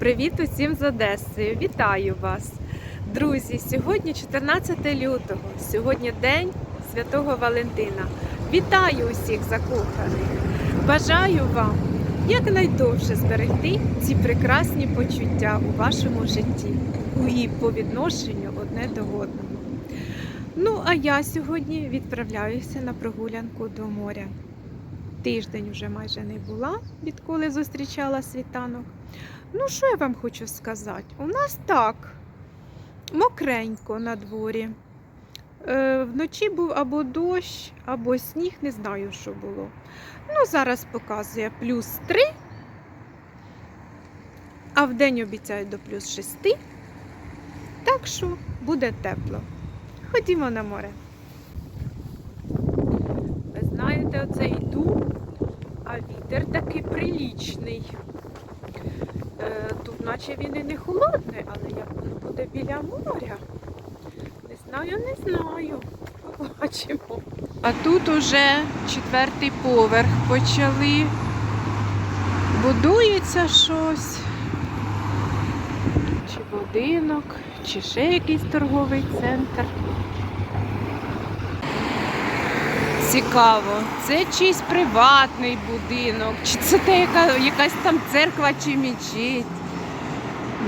Привіт усім з Одеси! Вітаю вас! Друзі! Сьогодні 14 лютого, сьогодні День Святого Валентина. Вітаю усіх закоханих! Бажаю вам якнайдовше зберегти ці прекрасні почуття у вашому житті і по відношенню одне до одного. Ну, а я сьогодні відправляюся на прогулянку до моря. Тиждень вже майже не була, відколи зустрічала світанок. Ну, що я вам хочу сказати? У нас так, мокренько на дворі. Е, вночі був або дощ, або сніг, не знаю, що було. Ну, зараз показує плюс 3, а в день обіцяють до плюс 6. Так що буде тепло. Ходімо на море. Ви знаєте, оце йду, а вітер такий прилічний. Е, Тут наче він і не холодний, але як воно буде біля моря. Не знаю, не знаю. Побачимо. А тут уже четвертий поверх почали. Будується щось. Чи будинок, чи ще якийсь торговий центр. Цікаво, це чийсь приватний будинок, чи це те, яка, якась там церква чи мечеть.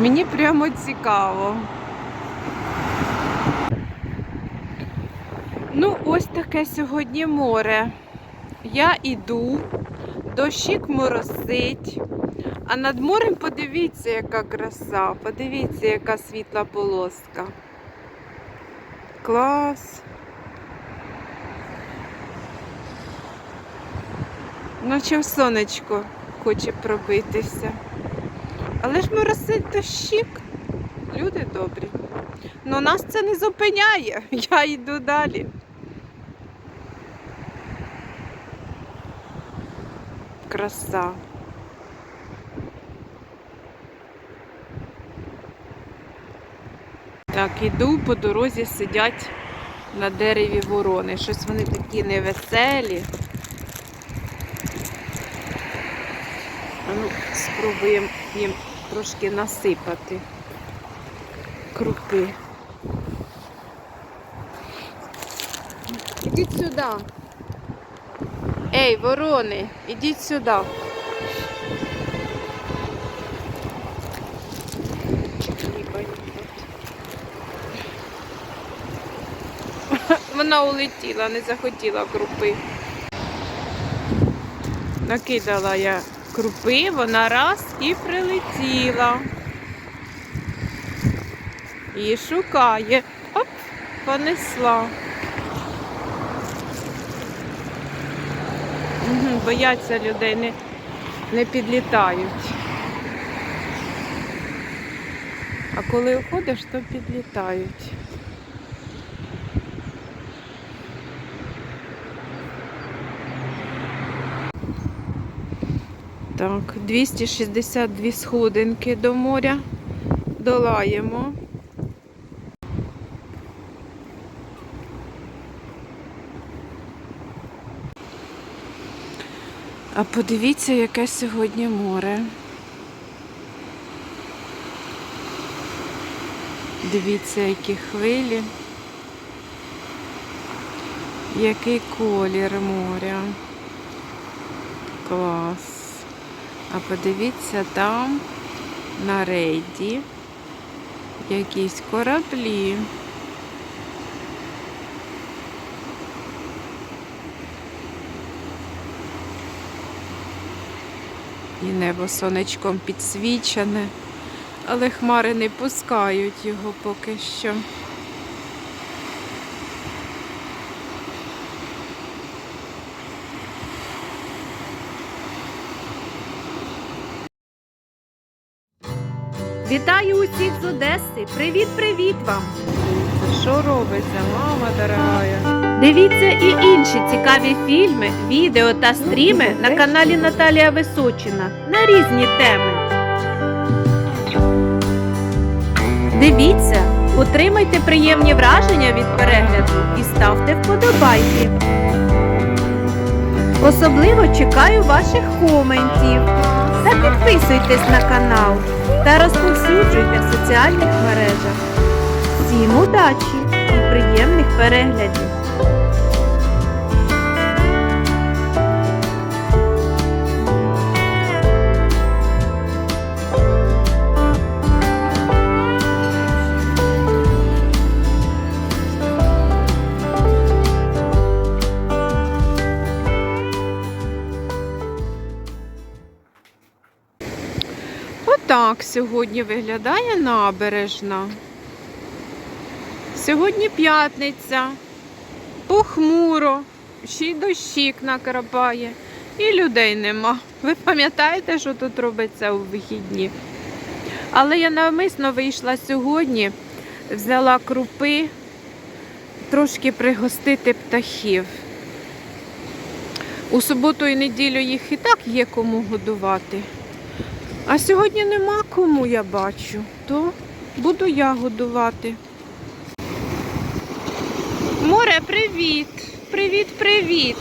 Мені прямо цікаво. Ну, ось таке сьогодні море. Я іду, дощик моросить, а над морем подивіться, яка краса, подивіться, яка світла полоска. Клас. Наче в сонечко хоче пробитися. Але ж моросить дощик. Люди добрі. Ну нас це не зупиняє. Я йду далі. Краса. Так, іду по дорозі сидять на дереві ворони. Щось вони такі невеселі. А ну, спробуємо їм трошки насипати крупи. Ідіть сюди. Ей, ворони, ідіть сюди. Вона улетіла, не захотіла крупи. Накидала я крупи, вона раз і прилетіла. І шукає. Оп, понесла. Бояться людей, не, не підлітають. А коли уходиш, то підлітають. Так, 262 сходинки до моря долаємо. А подивіться, яке сьогодні море. Дивіться, які хвилі. Який колір моря. Клас. А подивіться там на рейді якісь кораблі. І небо сонечком підсвічене, але хмари не пускають його поки що. Вітаю усіх з Одеси! Привіт-привіт вам! Що робиться, мама дорогая? Дивіться і інші цікаві фільми, відео та стріми на каналі Наталія Височина на різні теми. Дивіться, отримайте приємні враження від перегляду і ставте вподобайки. Особливо чекаю ваших коментів. Та підписуйтесь на канал та розповсюджуйте в соціальних мережах. Всім удачі і приємних переглядів! Сьогодні виглядає набережна. Сьогодні п'ятниця, похмуро, ще й дощик накрапає, і людей нема. Ви пам'ятаєте, що тут робиться у вихідні? Але я навмисно вийшла сьогодні, взяла крупи, трошки пригостити птахів. У суботу і неділю їх і так є кому годувати. А сьогодні нема кому я бачу, то буду я годувати. Море, привіт! Привіт, привіт!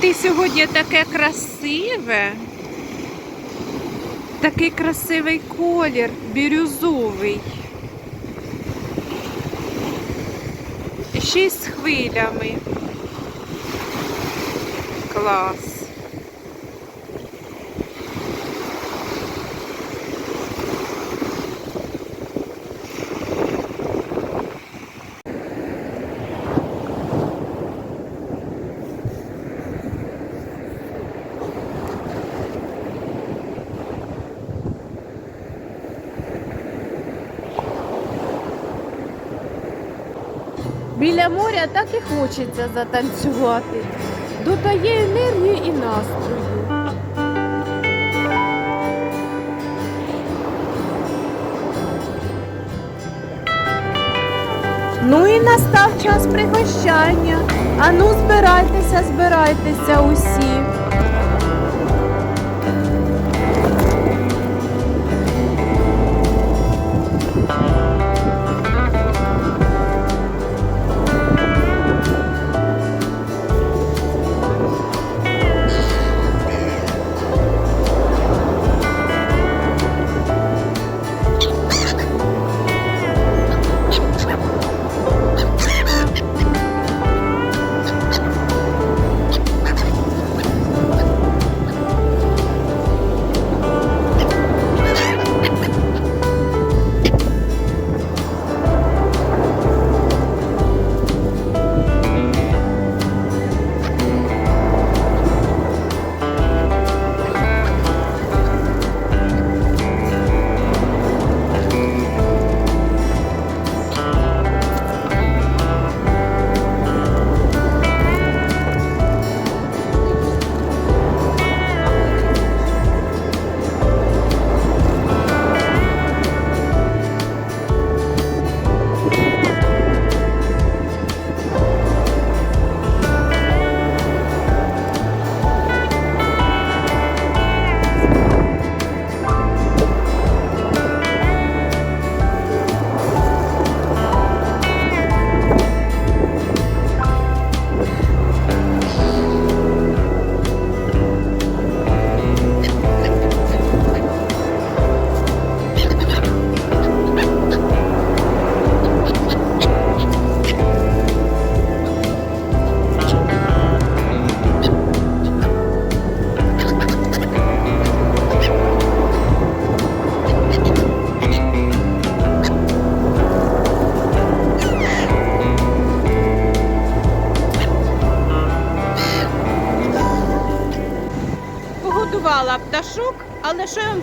Ти сьогодні таке красиве. Такий красивий колір, бірюзовий. Ще й з хвилями. Клас. Моря так і хочеться затанцювати. Додає енергію і настрою. Ну і настав час пригощання. Ану, збирайтеся, збирайтеся усі.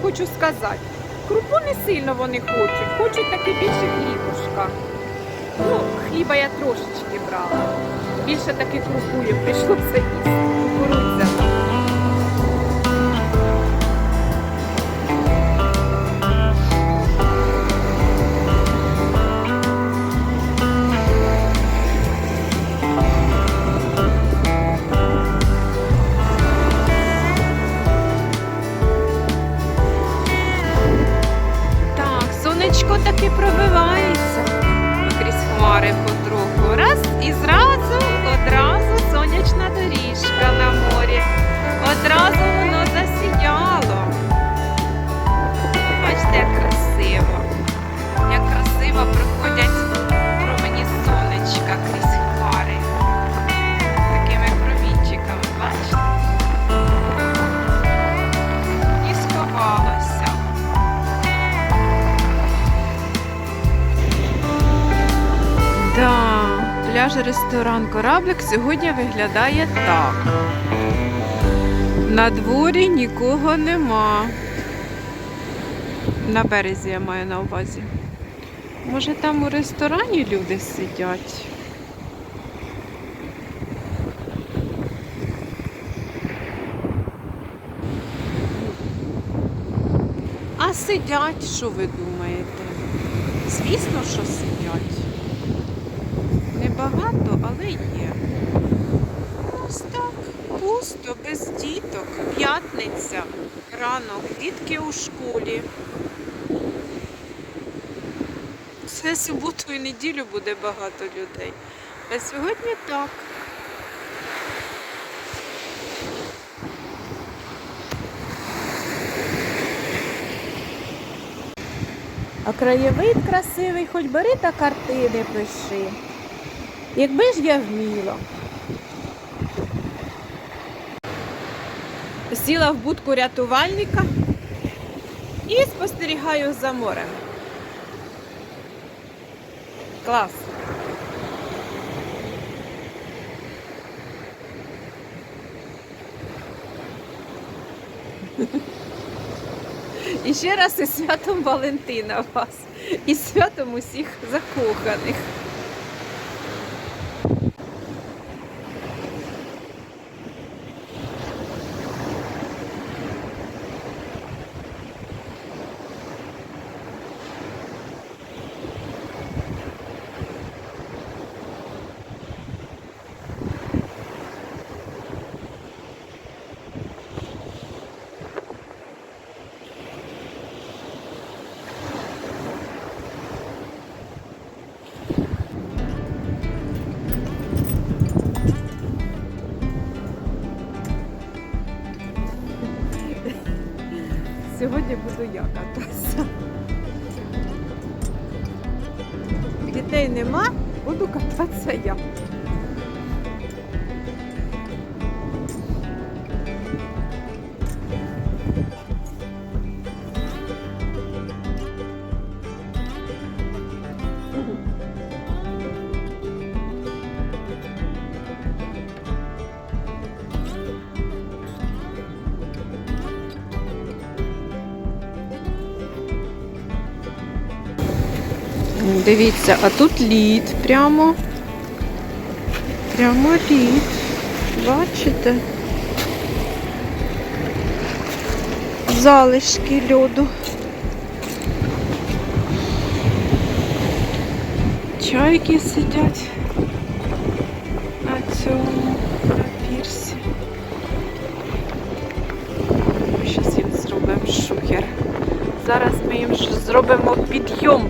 Хочу сказати? Крупу не сильно вони хочуть, хочуть таки більше хлібушка. Ну, хліба я трошечки брала. Більше таки крупую, прийшлося їсти. Сьогодні виглядає так. На дворі нікого нема. На березі я маю на увазі. Може там у ресторані люди сидять? А сидять, що ви думаєте? Звісно, що сидять. Небагато, але є. Ось так, пусто, без діток. П'ятниця, ранок, дітки у школі. Все суботу і неділю буде багато людей. А сьогодні так. А краєвид красивий, хоч бери та картини пиши. Якби ж я вміла. Сіла в будку рятувальника і спостерігаю за морем. Клас. І ще раз із святом Валентина вас. І святом усіх закоханих. Буду я кататися. Дітей нема, буду кататися я. Дивіться, а тут лід прямо. Прямо лід. Бачите? Залишки льоду. Чайки сидять на цьому на пірсі. Ми зараз їм зробимо шухер. Зараз ми їм зробимо підйом.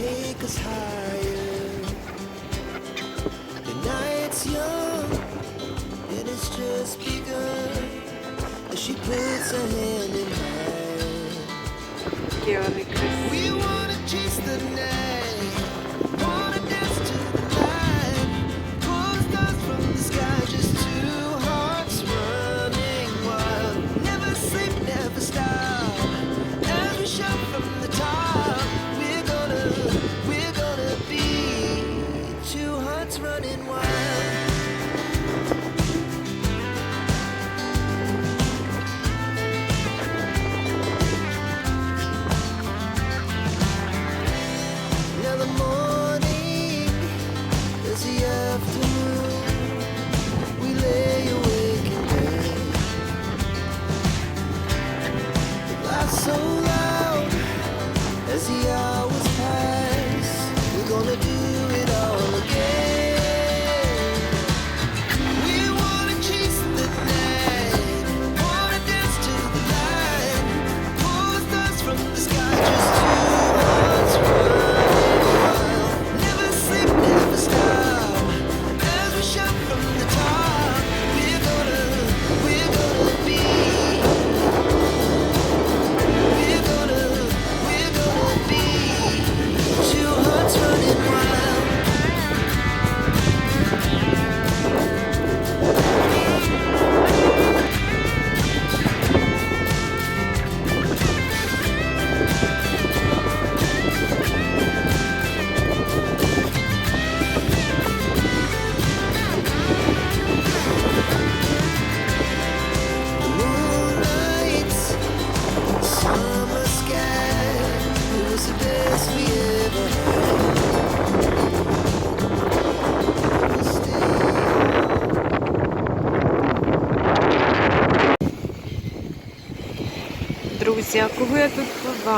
take us higher. The night's young, and it's just begun. As she puts her hand in mine.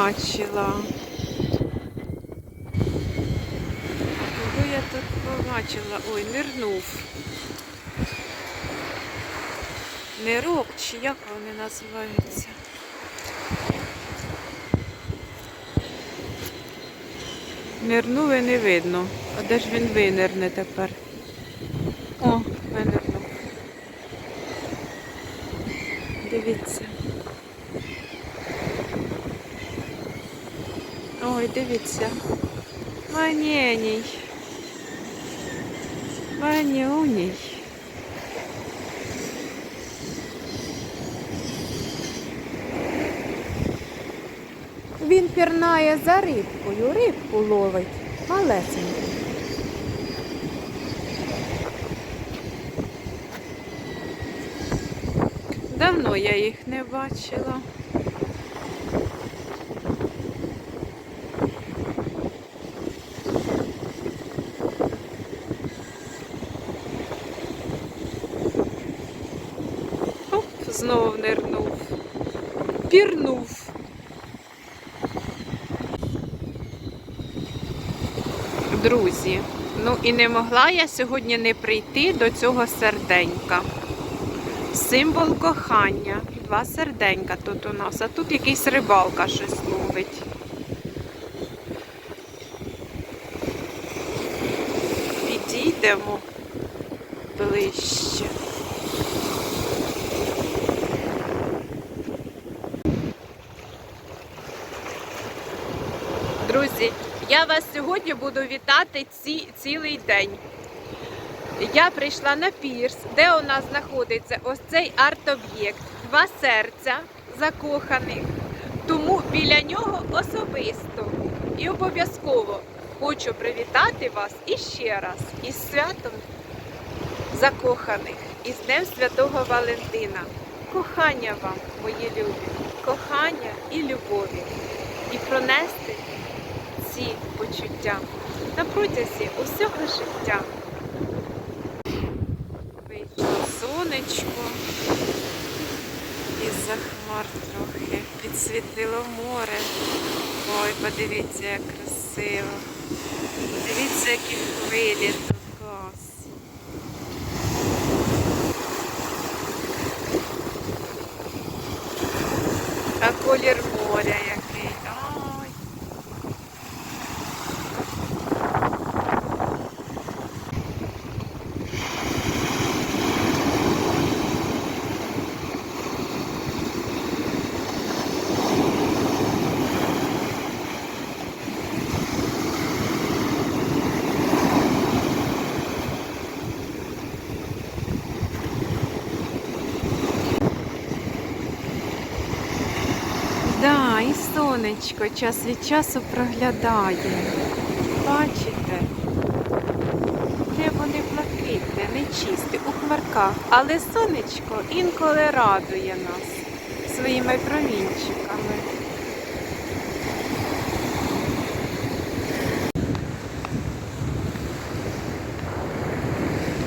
Побачила? Кого я тут побачила? Ой, нирнув. Нирок, чи як вони називаються? Нирнув і не видно. А де ж він винирне тепер? О, винирнув. Дивіться. Ой, дивіться. Манєній. Манюній. Він пірнає за рибкою, рибку ловить. Малесеньку. Давно я їх не бачила. Оп, знов нирнув. Пірнув. Друзі, ну і не могла я сьогодні не прийти до цього серденька. Символ кохання. Два серденька тут у нас, а тут якийсь рибалка щось ловить. Підійдемо ближче. Друзі, я вас сьогодні буду вітати ці, цілий день. Я прийшла на пірс, де у нас знаходиться ось цей арт-об'єкт, два серця закоханих. Тому біля нього особисто і обов'язково хочу привітати вас іще раз із святом закоханих, із Днем Святого Валентина. Кохання вам, мої любі, кохання і любові. І пронести ці почуття на протязі усього життя. Вийшло сонечко, і за хмар трохи підсвітило море. Ой, подивіться, як красиво. Подивіться, які хвилі тут клас. А колір моря який. Ой. Да, і сонечко час від часу проглядає. Бачите? Небо не блакитне, не чисте, у хмарках, але сонечко інколи радує нас своїми промінчиками.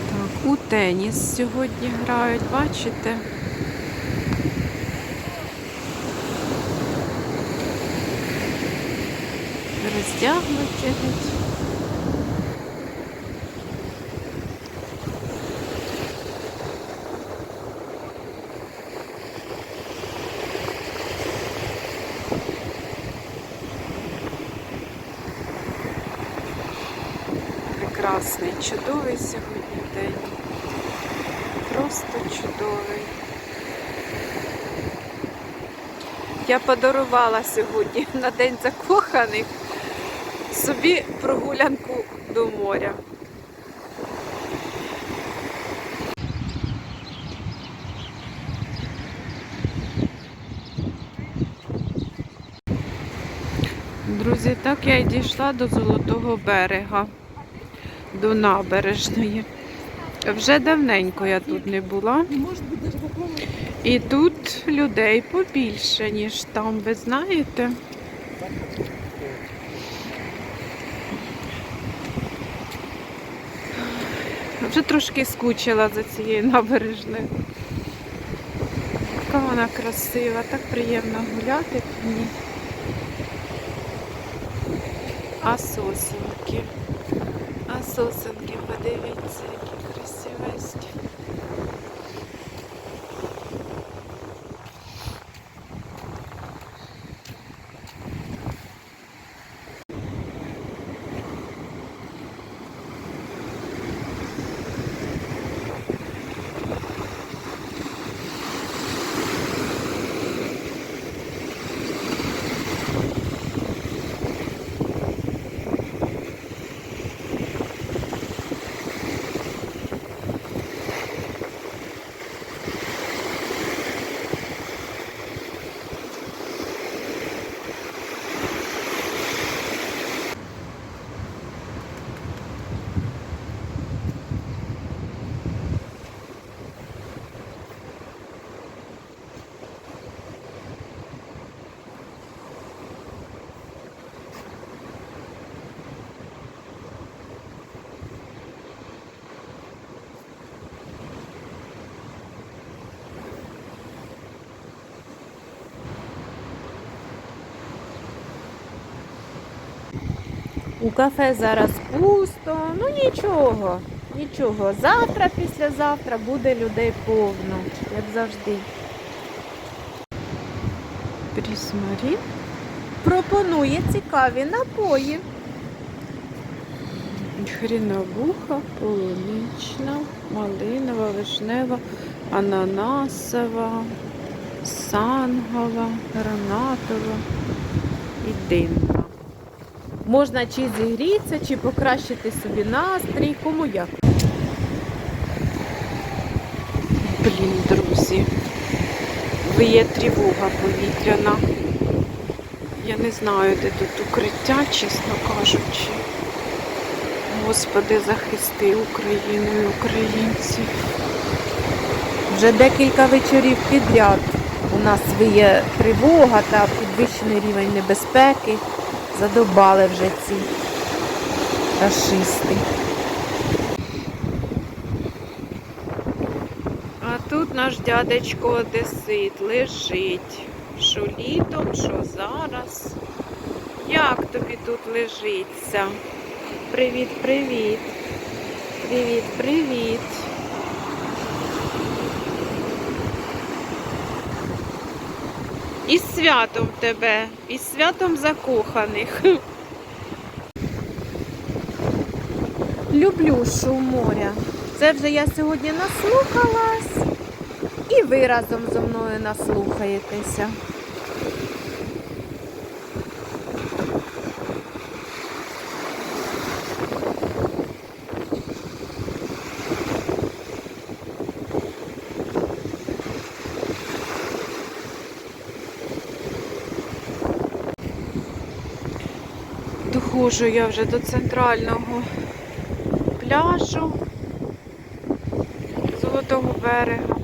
Так, у теніс сьогодні грають, бачите? Роздягнуті. Прекрасний, чудовий сьогодні день. Просто чудовий. Я подарувала сьогодні на День закоханих собі прогулянку до моря. Друзі, так я і дійшла до Золотого берега, до набережної. Вже давненько я тут не була. І тут людей побільше, ніж там, ви знаєте. Вже трошки скучила за цією набережною. Така вона красива, так приємно гуляти в ній. А сосенки. А сосенки, подивіться, У кафе зараз пусто, ну нічого, нічого. Завтра, післязавтра буде людей повно, як завжди. Прісмарі. Пропонує цікаві напої. Хріновуха, полунична, малинова, вишнева, ананасова, сангова, гранатова і димна. Можна чи зігрітися, чи покращити собі настрій, кому як. Блін, друзі, виє тривога повітряна. Я не знаю, де тут укриття, чесно кажучи. Господи, захисти Україну і українців. Вже декілька вечорів підряд у нас виє тривога та підвищений рівень небезпеки. Задобали вже ці рашисти. А тут наш дядечко Одесит лежить. Що літом, що зараз. Як тобі тут лежиться? Привіт, привіт. Привіт, привіт. І святом тебе, і святом закоханих. Люблю шум моря. Це вже я сьогодні наслухалась. І ви разом зо мною наслухаєтеся. Доходжу я вже до центрального пляжу Золотого берега.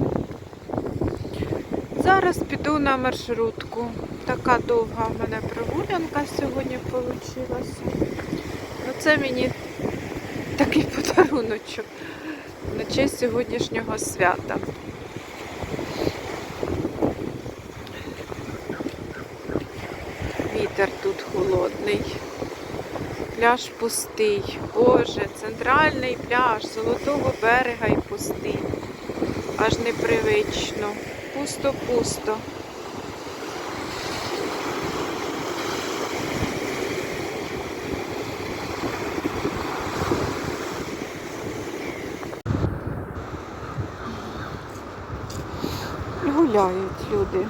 Зараз піду на маршрутку. Така довга в мене прогулянка сьогодні вийшла. Ну, це мені такий подаруночок на честь сьогоднішнього свята. Вітер тут холодний. Пляж пустий. Боже, центральний пляж Золотого берега і пустий. Аж непривично. Пусто-пусто. Гуляють люди,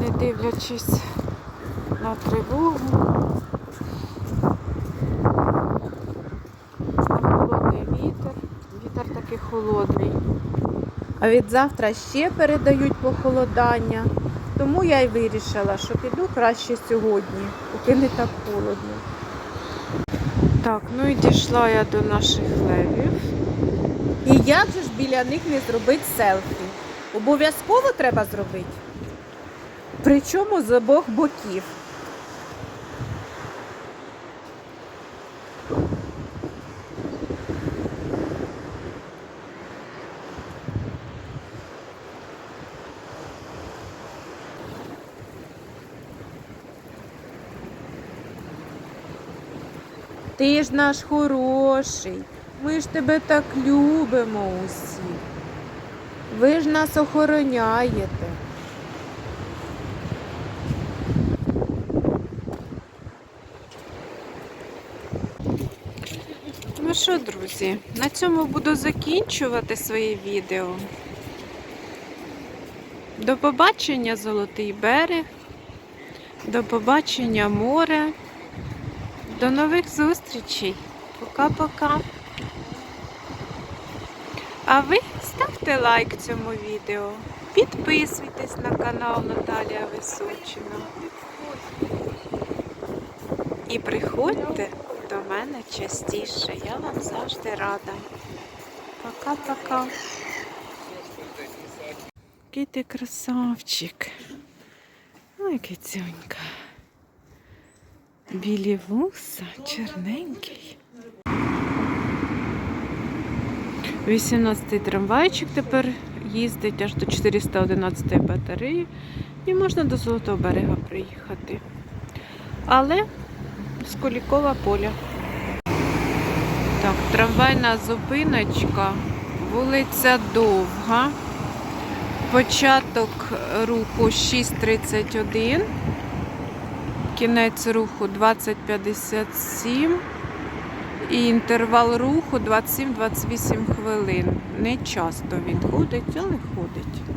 не дивлячись на тривогу. Холодний вітер. Вітер такий холодний. А від завтра ще передають похолодання. Тому я й вирішила, що піду краще сьогодні, поки не так холодно. Так, ну і дійшла я до наших левів. І як же ж біля них не зробити селфі? Обов'язково треба зробити. Причому з обох боків. Ти ж наш хороший. Ми ж тебе так любимо усі. Ви ж нас охороняєте. Ну що, друзі, на цьому буду закінчувати своє відео. До побачення, Золотий берег. До побачення море. До нових зустрічей. Пока-пока. А ви ставте лайк цьому відео. Підписуйтесь на канал Наталія Височина. І приходьте до мене частіше. Я вам завжди рада. Пока-пока. Який ти красавчик. Ой, кицюнька. Білі вуса, чорненький. 18-й трамвайчик тепер їздить аж до 411 батареї і можна до Золотого берега приїхати. Але з Кулікова поля. Так, трамвайна зупиночка, вулиця Довга. Початок руху 6.31, кінець руху 20.57 і інтервал руху 27-28 хвилин. Не часто він ходить, але ходить.